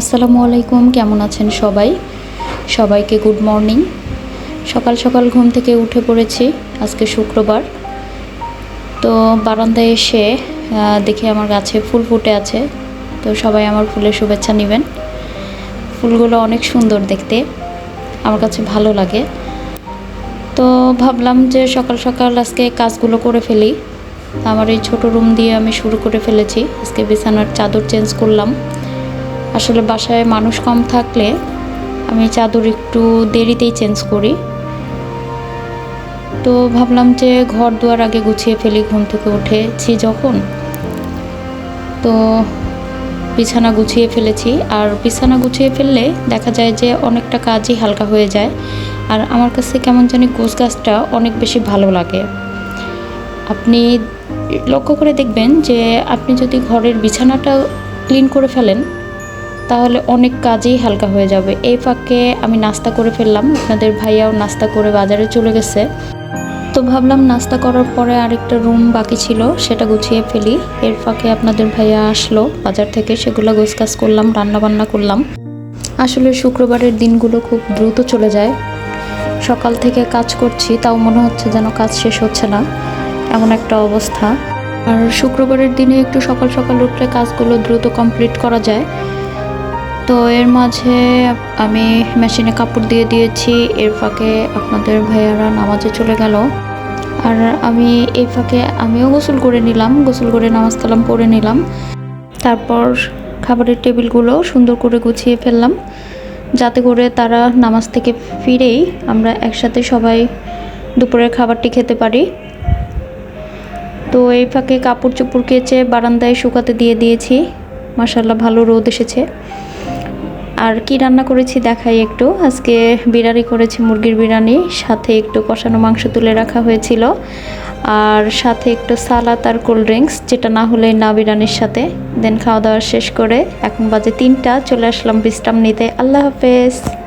আসসালামু আলাইকুম, কেমন আছেন সবাই? সবাইকে গুড মর্নিং সকাল সকাল ঘুম থেকে উঠে পড়েছি, আজকে শুক্রবার। তো বারান্দায় এসে দেখি আমার গাছে ফুল ফুটে আছে। তো সবাই আমার ফুলের শুভেচ্ছা নেবেন। ফুলগুলো অনেক সুন্দর দেখতে, আমার কাছে ভালো লাগে। তো ভাবলাম যে সকাল সকাল আজকে কাজগুলো করে ফেলি। আমার এই ছোট রুম দিয়ে আমি শুরু করে ফেলেছি। আজকে বিছানার চাদর চেঞ্জ করলাম। আসলে বাসায় মানুষ কম থাকলে আমি চাদর একটু দেরিতেই চেঞ্জ করি। তো ভাবলাম যে ঘর দুয়ার আগে গুছিয়ে ফেলি, ঘুম থেকে উঠেছি যখন। তো বিছানা গুছিয়ে ফেলেছি। আর বিছানা গুছিয়ে ফেললে দেখা যায় যে অনেকটা কাজই হালকা হয়ে যায়। আর আমার কাছে কেমন জানি গোছ গাছটা অনেক বেশি ভালো লাগে। আপনি লক্ষ্য করে দেখবেন যে আপনি যদি ঘরের বিছানাটা ক্লিন করে ফেলেন তাহলে অনেক কাজই হালকা হয়ে যাবে। এই ফাঁকে আমি নাস্তা করে ফেললাম। আপনাদের ভাইয়াও নাস্তা করে বাজারে চলে গেছে। তো ভাবলাম নাস্তা করার পরে আরেকটা রুম বাকি ছিল, সেটা গুছিয়ে ফেলি। এর ফাঁকে আপনাদের ভাইয়া আসলো। বাজার থেকে সেগুলো গোছকাজ করলাম রান্না বান্না করলাম। আসলে শুক্রবারের দিনগুলো খুব দ্রুত চলে যায়। সকাল থেকে কাজ করছি, তাও মনে হচ্ছে যেন কাজ শেষ হচ্ছে না। এমন একটা অবস্থা। আর শুক্রবারের দিনে একটু সকাল সকাল উঠলে কাজগুলো দ্রুত কমপ্লিট করা যায়। তো এর মাঝে আমি মেশিনে কাপড় দিয়ে দিয়েছি, এর ফাঁকে আপনাদের ভাইয়ারা নামাজে চলে গেল। আর আমি এই ফাঁকে আমিও গোসল করে নিলাম, গোসল করে নামাজ কালাম পরে নিলাম। তারপর খাবারের টেবিলগুলো সুন্দর করে গুছিয়ে ফেললাম, যাতে করে তারা নামাজ থেকে ফিরেই আমরা একসাথে সবাই দুপুরের খাবারটি খেতে পারি। তো এই ফাঁকে কাপড় চোপড় কেচে বারান্দায় শুকাতে দিয়ে দিয়েছি। মাসাল্লাহ ভালো রোদ এসেছে। আর কি রান্না করেছি দেখাই একটু। আজকে বিরিয়ানি করেছি, মুরগির বিরিয়ানি, সাথে একটু কষানো মাংস তুলে রাখা হয়েছিল। আর সাথে একটু সালাদ আর কোল্ড ড্রিঙ্কস, যেটা না হলে না বিরিয়ানির সাথে। দেন খাওয়া দাওয়া শেষ করে এখন বাজে তিনটা, চলে আসলাম বিশ্রাম নিতে। আল্লাহ হাফেজ।